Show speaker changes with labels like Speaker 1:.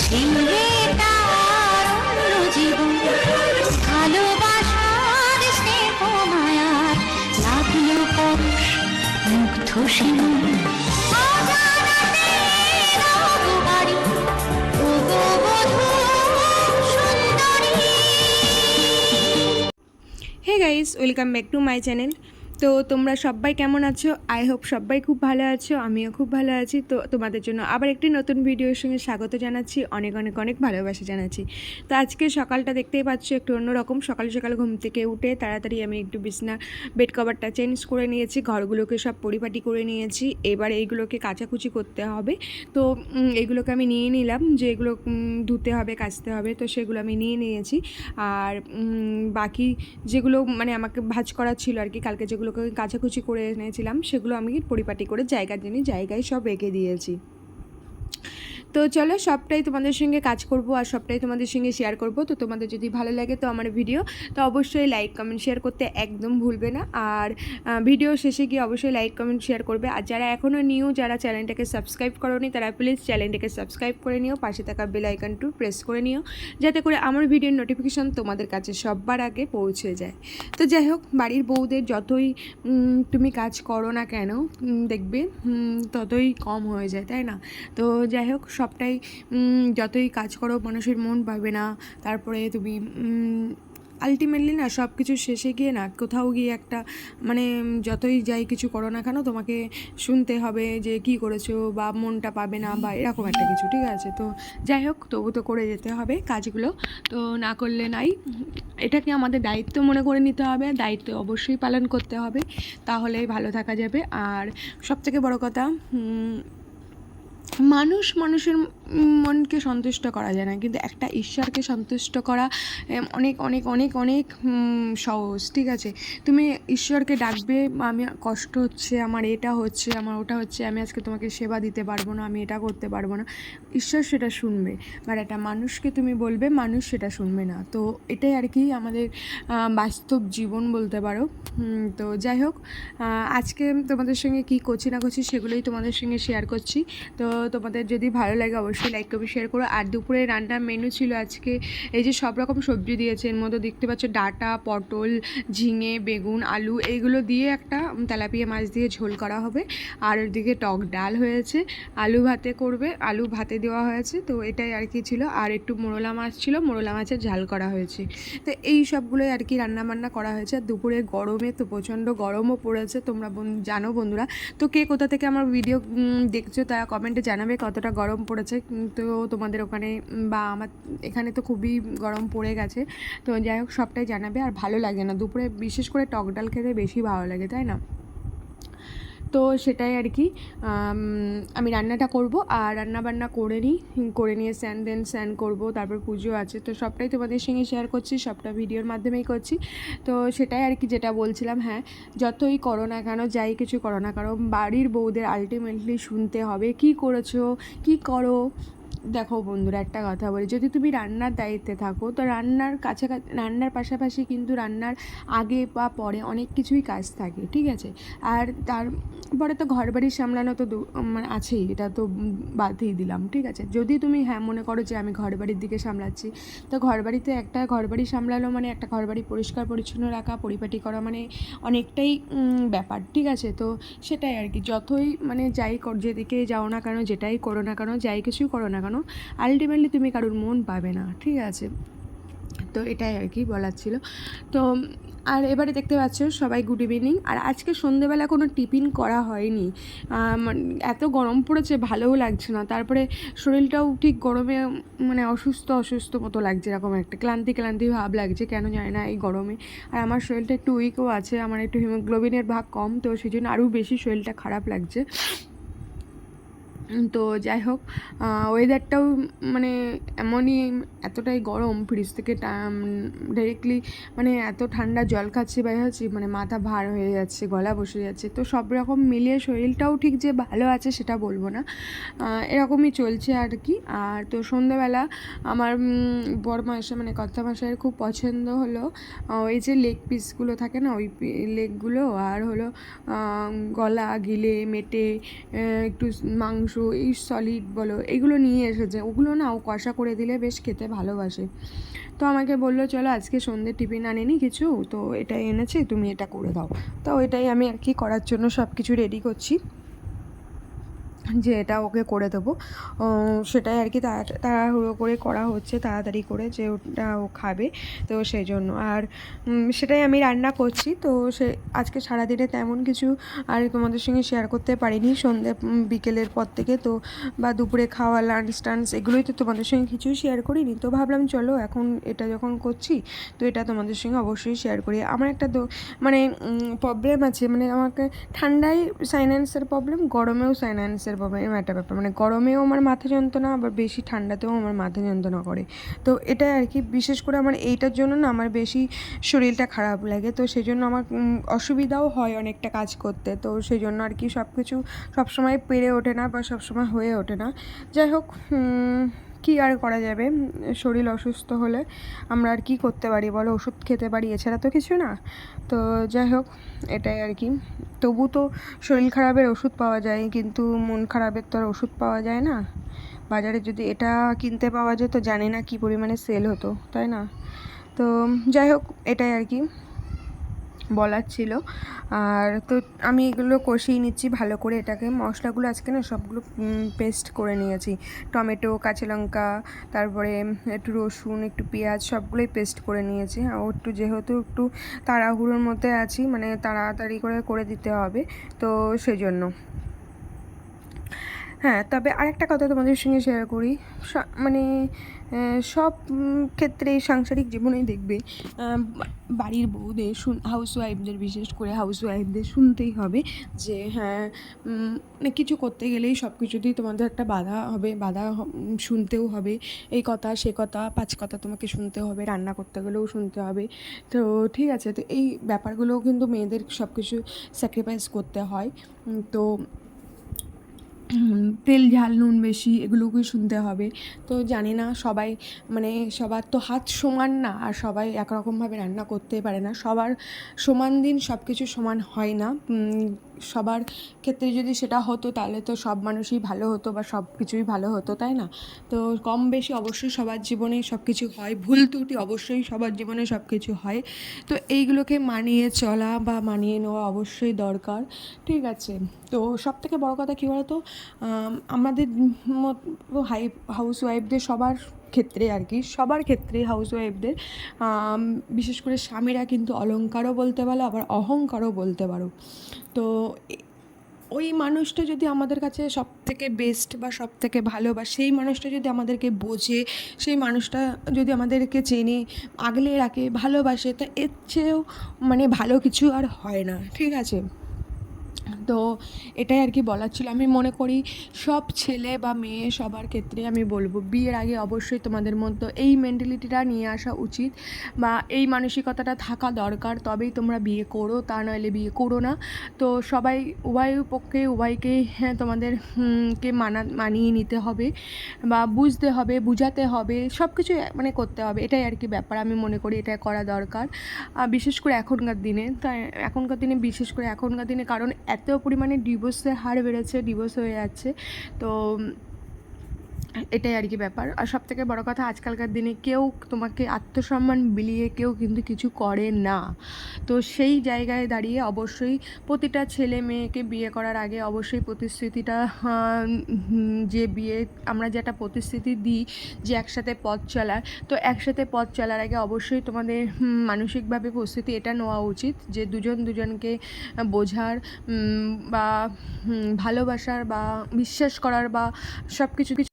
Speaker 1: সিংহে তার অন্য জীবন ভালোবাসার স্নেহ মায়ার লাগল পরশ মুগ্ধ শিরুন
Speaker 2: hey guys welcome back to my channel তো তোমরা সবাই কেমন আছো? আই হোপ সবাই খুব ভালো আছো আমিও খুব ভালো আছি। তো তোমাদের জন্য আবার একটি নতুন ভিডিওর সঙ্গে স্বাগত জানাচ্ছি অনেক অনেক অনেক ভালোবাসা জানাচ্ছি। তো আজকে সকালটা দেখতেই পাচ্ছ একটু অন্যরকম। সকাল সকাল ঘুম থেকে উঠে তাড়াতাড়ি আমি একটু বিছনা বেড কভারটা চেঞ্জ করে নিয়েছি ঘরগুলোকে সব পরিপাটি করে নিয়েছি। এবার এইগুলোকে কাচাকুচি করতে হবে। তো উম, এইগুলোকে আমি নিয়ে নিলাম যে এগুলো ধুতে হবে কাচতে হবে তো সেগুলো আমি নিয়ে নিয়েছি। আর বাকি যেগুলো মানে আমাকে ভাজ করা ছিল আর কি কালকে যেগুলোকে কাছাকুচি করে এনেছিলাম সেগুলো আমি পরিপাটি করে জায়গা জেনে জায়গায় সব রেখে দিয়েছি। তো চলো সবটাই তোমাদের সঙ্গে কাজ করব আর সবটাই তোমাদের সঙ্গে শেয়ার করব। তো তোমাদের যদি ভালো লাগে তো আমার ভিডিও তো অবশ্যই লাইক কমেন্ট শেয়ার করতে একদম ভুলবে না। আর ভিডিও শেষে গিয়ে অবশ্যই লাইক কমেন্ট শেয়ার করবে। আর যারা এখনও নিউ যারা চ্যানেলটাকে সাবস্ক্রাইব করোনি, তারা প্লিজ চ্যানেলটাকে সাবস্ক্রাইব করে নিও। পাশে থাকা বেল আইকনটু প্রেস করে নিও। যাতে করে আমার ভিডিওর নোটিফিকেশন তোমাদের কাছে সববার আগে পৌঁছে যায়। তো যাই হোক, বাড়ির বউদের যতই তুমি কাজ করো না কেন দেখবে ততই কম হয়ে যায়, তাই না? তো যাই হোক সবটাই যতই কাজ করো মানুষের মন পাবে না। তারপরে তুমি আলটিমেটলি না সব কিছু শেষে গিয়ে না কোথাও গিয়ে একটা মানে যতই যাই কিছু করো না কেন তোমাকে শুনতে হবে যে কি করেছ বা মনটা পাবে না বা এরকম একটা কিছু, ঠিক আছে? তো যাই হোক, তবু তো করে যেতে হবে কাজগুলো। তো না করলে নাই। এটাকে আমাদের দায়িত্ব মনে করে নিতে হবে। দায়িত্ব অবশ্যই পালন করতে হবে। তাহলেই ভালো থাকা যাবে। আর সবথেকে বড় কথা মানুষ মানুষের মনকে সন্তুষ্ট করা যায় না। কিন্তু একটা ঈশ্বরকে সন্তুষ্ট করা অনেক অনেক অনেক অনেক সহজ, ঠিক আছে? তুমি ঈশ্বরকে ডাকবে, আমি, কষ্ট হচ্ছে, আমার এটা হচ্ছে, আমার ওটা হচ্ছে, আমি আজকে তোমাকে সেবা দিতে পারব না, আমি এটা করতে পারব না। ঈশ্বর সেটা শুনবে। বাট একটা মানুষকে তুমি বলবে, মানুষ সেটা শুনবে না। তো এটাই আর কি আমাদের বাস্তব জীবন বলতে পারো। তো যাই হোক আজকে তোমাদের সঙ্গে কী করছি না করছি সেগুলোই তোমাদের সঙ্গে শেয়ার করছি। তো তোমাদের যদি ভালো লাগে অবশ্যই লাইক করবে শেয়ার করো। আর দুপুরে রান্নার মেনু ছিল আজকে এই যে সব রকম সবজি দিয়েছে। এর মধ্যে দেখতে পাচ্ছ ডাটা, পটল, ঝিঙে, বেগুন, আলু এইগুলো দিয়ে একটা তেলাপিয়া মাছ দিয়ে ঝোল করা হবে। আর ওদিকে টক ডাল হয়েছে। আলু ভাতে করবে। আলু ভাতে দেওয়া হয়েছে। তো এটাই আর কি ছিল। আর একটু মোরলা মাছ ছিল। মোরলা মাছের ঝাল করা হয়েছে। তো এই সবগুলোই আর কি রান্না বান্না করা হয়েছে। আর দুপুরে গরমে তো প্রচণ্ড গরমও পড়েছে। তোমরা জানো বন্ধুরা। তো কে কোথা থেকে আমার ভিডিও দেখছ তারা কমেন্টে জানাবে কতটা গরম পড়েছে। তো তোমাদের ওখানে বা আমার এখানে তো খুবই গরম পড়ে গেছে। তো যাই হোক, সবটাই জানাবে আর ভালো লাগে না। দুপুরে বিশেষ করে টক ডাল খেতে বেশি ভালো লাগে, তাই না? তো সেটাই আর কি। আমি রান্নাটা করব আর রান্না বান্না করে নিই, করে নিয়ে স্যান দেন স্যান করব, তারপর পুজো আছে। তো সবটাই তোমাদের সঙ্গে শেয়ার করছি, সবটা ভিডিওর মাধ্যমেই করছি। তো সেটাই আর কি যেটা বলছিলাম হ্যাঁ যতই করো না কেন, যাই কিছু করো না কারণ বাড়ির বউদের আলটিমেটলি শুনতে হবে। কি করেছ? কি করো? দেখো বন্ধুরা, একটা কথা বলি, যদি তুমি রান্নার দায়িত্বে থাকো, তো রান্নার কাছাকাছি, রান্নার পাশাপাশি কিন্তু রান্নার আগে বা পরে অনেক কিছুই কাজ থাকে, ঠিক আছে? আর তারপরে তো ঘর বাড়ি সামলানো তো মানে আছেই, এটা তো বাদই দিলাম, ঠিক আছে? যদি তুমি হ্যাঁ মনে করো যে আমি ঘর বাড়ির দিকে সামলাচ্ছি, তো ঘর বাড়িতে একটা ঘর বাড়ি সামলানো মানে একটা ঘর বাড়ি পরিষ্কার পরিচ্ছন্ন রাখা, পরিপাটি করা মানে অনেকটাই ব্যাপার, ঠিক আছে? তো সেটাই আর কি, যতই মানে যাই কর যেদিকেই যাও না কেন, যেটাই করো না কেন, যাই কিছুই করো না কেন আলটিমেটলি তুমি কারোর মন পাবে না, ঠিক আছে? তো এটাই আর কি বলার ছিল। তো, আর এবারে দেখতে পাচ্ছ সবাই গুড ইভিনিং আর আজকে সন্ধেবেলা কোনো টিফিন করা হয়নি। এত গরম পড়েছে, ভালোও লাগছে না। তারপরে শরীরটাও ঠিক গরমে মানে অসুস্থ অসুস্থ মতো লাগছে, এরকম একটা ক্লান্তি ক্লান্তি ভাব লাগছে, কেন জানি না এই গরমে। আর আমার শরীরটা একটু উইকও আছে, আমার একটু হিমোগ্লোবিনের ভাগ কম, তো সেই জন্য আরও বেশি শরীরটা খারাপ লাগছে। তো যাই হোক ওয়েদারটাও মানে এমনই এতটাই গরম ফ্রিজ থেকে ডাইরেক্টলি মানে এত ঠান্ডা জল খাচ্ছি বা হচ্ছে মানে মাথা ভার হয়ে যাচ্ছে গলা বসে যাচ্ছে তো সব রকম মিলিয়ে শরীরটাও ঠিক যে ভালো আছে সেটা বলব না। এরকমই চলছে আর কি। আর তো সন্ধ্যাবেলা আমার উম, বড়মা এসে মানে কর্তা মশাইয়ের খুব পছন্দ হলো ওই যে লেগ পিসগুলো থাকে না ওই লেগগুলো আর হলো গলা গিলে মেটে একটু মাংস এই সলিড বলো, এগুলো নিয়ে এসেছে। ওগুলো না ও কষা করে দিলে বেশ খেতে ভালোবাসে। তো আমাকে বলল, চলো আজকে সন্ধ্যে টিফিন আনেনি কিছু, তো এটাই এনেছে, তুমি এটা করে দাও। তো এটাই আমি আর কি করার জন্য সব কিছু রেডি করছি। যে এটা ওকে করে দেবো। সেটাই আর কি তাড়া, তাড়াহুড়ো করে করা হচ্ছে, তাড়াতাড়ি করে যে ওটা ও খাবে, তো সেই জন্য। আর সেটাই আমি রান্না করছি, তো সে, আজকে সারাদিনে তেমন কিছু আর তোমাদের সঙ্গে শেয়ার করতে পারিনি। সন্ধ্যে বিকেলের পর থেকে তো, বা দুপুরে খাওয়া লাঞ্চ টাঞ্চ, এগুলোই তো তোমাদের সঙ্গে কিছুই শেয়ার করিনি। তো ভাবলাম চলো এখন এটা যখন করছি, তো এটা তোমাদের সঙ্গে অবশ্যই শেয়ার করি। আমার একটা মানে প্রবলেম আছে মানে আমাকে ঠান্ডায় সাইন্যান্সের প্রবলেম গরমেও সাইন্যান্সের প্রবলেম একটা ব্যাপার। মানে গরমেও আমার মাথা যন্ত্রণা, আবার বেশি ঠান্ডাতেও আমার মাথা যন্ত্রণা করে। তো এটা আর কি, বিশেষ করে আমার এইটার জন্য না আমার বেশি শরীরটা খারাপ লাগে। তো সেই জন্য আমার অসুবিধাও হয় অনেকটা কাজ করতে। তো সেই জন্য আর কি সব কিছু সবসময় পেরে ওঠে না বা সবসময় হয়ে ওঠে না। যাই হোক কি আর করা যাবে? শরীর অসুস্থ হলে আমরা আর কি করতে পারি বলো? ওষুধ খেতে পারি, এছাড়া তো কিছু না। তো যাই হোক, এটাই আর কি। তবু তো শরীর খারাপের ওষুধ পাওয়া যায়, কিন্তু মন খারাপের তো আর ওষুধ পাওয়া যায় না। বাজারে যদি এটা কিনতে পাওয়া যেত, জানি না কী পরিমাণে সেল হতো, তাই না? তো যাই হোক, এটাই আর কি। বলার ছিল। আর তো আমি এগুলো কষিয়ে নিচ্ছি ভালো করে এটাকে। মশলাগুলো আজকে না সবগুলো পেস্ট করে নিয়েছি। টমেটো, কাঁচা লঙ্কা, তারপরে একটু রসুন, একটু পেঁয়াজ সবগুলোই পেস্ট করে নিয়েছি। ও একটু যেহেতু একটু তাড়াহুড়োর মধ্যে আছি মানে তাড়াতাড়ি করে করে দিতে হবে, তো সেজন্য। হ্যাঁ তবে আরেকটা কথা তোমাদের সঙ্গে শেয়ার করি। মানে সব ক্ষেত্রে সাংসারিক জীবনেই দেখবে বাড়ির বউদের শুন হাউস ওয়াইফদের বিশেষ করে হাউস ওয়াইফদের শুনতেই হবে যে হ্যাঁ মানে কিছু করতে গেলেই সব কিছুতেই তোমাদের একটা বাধা হবে, বাধা শুনতেও হবে। এই কথা, সে কথা, পাঁচ কথা তোমাকে শুনতে হবে, রান্না করতে গেলেও শুনতে হবে। তো ঠিক আছে, তো এই ব্যাপারগুলোও কিন্তু মেয়েদের সব কিছু স্যাক্রিফাইস করতে হয়। তো তেল, ঝাল, নুন বেশি, এগুলোকেই শুনতে হবে। তো জানি না, সবাই মানে সবার তো হাত সমান না, আর সবাই একরকমভাবে রান্না করতে পারে না। সবার সমান দিন সব কিছু সমান হয় না। সবার ক্ষেত্রে যদি সেটা হতো, তাহলে তো সব মানুষই ভালো হতো বা সব কিছুই ভালো হতো, তাই না? তো কম বেশি অবশ্যই সবার জীবনে সব কিছু হয়। ভুল ত্রুটি অবশ্যই সবার জীবনে সব কিছু হয়। তো এইগুলোকে মানিয়ে চলা বা মানিয়ে নেওয়া অবশ্যই দরকার। ঠিক আছে। তো সব থেকে বড় কথা কী বলতো? আমাদের মতো হাই হাউস ওয়াইফদের সবার ক্ষেত্রে আর কি, সবার ক্ষেত্রে হাউস ওয়াইফদের বিশেষ করে স্বামীরা কিন্তু অলংকারও বলতে পারো, আবার অহংকারও বলতে পারো। তো ওই মানুষটা যদি আমাদের কাছে সব থেকে বেস্ট বা সব থেকে ভালো বা সেই মানুষটা যদি আমাদেরকে বোঝে, সেই মানুষটা যদি আমাদেরকে চেনে, আগলে রাখে, ভালোবাসে, তা এর চেয়েও মানে ভালো কিছু আর হয় না, ঠিক আছে? তো এটাই আর কি বলার ছিল। আমি মনে করি সব ছেলে বা মেয়ে সবার ক্ষেত্রে আমি বলব, বিয়ের আগে অবশ্যই তোমাদের মধ্যে এই মেন্টালিটিটা নিয়ে আসা উচিত বা এই মানসিকতাটা থাকা দরকার, তবেই তোমরা বিয়ে করো, তা নইলে বিয়ে করো না। তো সবাই উভয় পক্ষে, উভয়কে হ্যাঁ তোমাদের কে মানা, মানিয়ে নিতে হবে বা বুঝতে হবে, বুঝাতে হবে সব কিছু মানে করতে হবে, এটাই আর কি ব্যাপার। আমি মনে করি এটা করা দরকার। বিশেষ করে এখনকার দিনে, তাই এখনকার দিনে, বিশেষ করে এখনকার দিনে, কারণ এত পরিমাণে ডিভোর্সের হার বেড়েছে ডিভোর্স হয়ে যাচ্ছে। তো এটাই আর কি ব্যাপার। আর সব থেকে বড়ো কথা, আজকালকার দিনে কেউ তোমাকে আত্মসম্মান বিলিয়ে কেউ কিন্তু কিছু করে না। তো সেই জায়গায় দাঁড়িয়ে অবশ্যই প্রতিটা ছেলে মেয়েকে বিয়ে করার আগে অবশ্যই প্রতিশ্রুতিটা যে বিয়ে আমরা যেটা প্রতিশ্রুতি দিই যে একসাথে পথ চলার, তো একসাথে পথ চলার আগে অবশ্যই তোমাদের মানসিকভাবে প্রস্তুতি এটা নেওয়া উচিত যে দুজন দুজনকে বোঝার বা ভালোবাসার বা, বিশ্বাস করার বা সব কিছু কিছু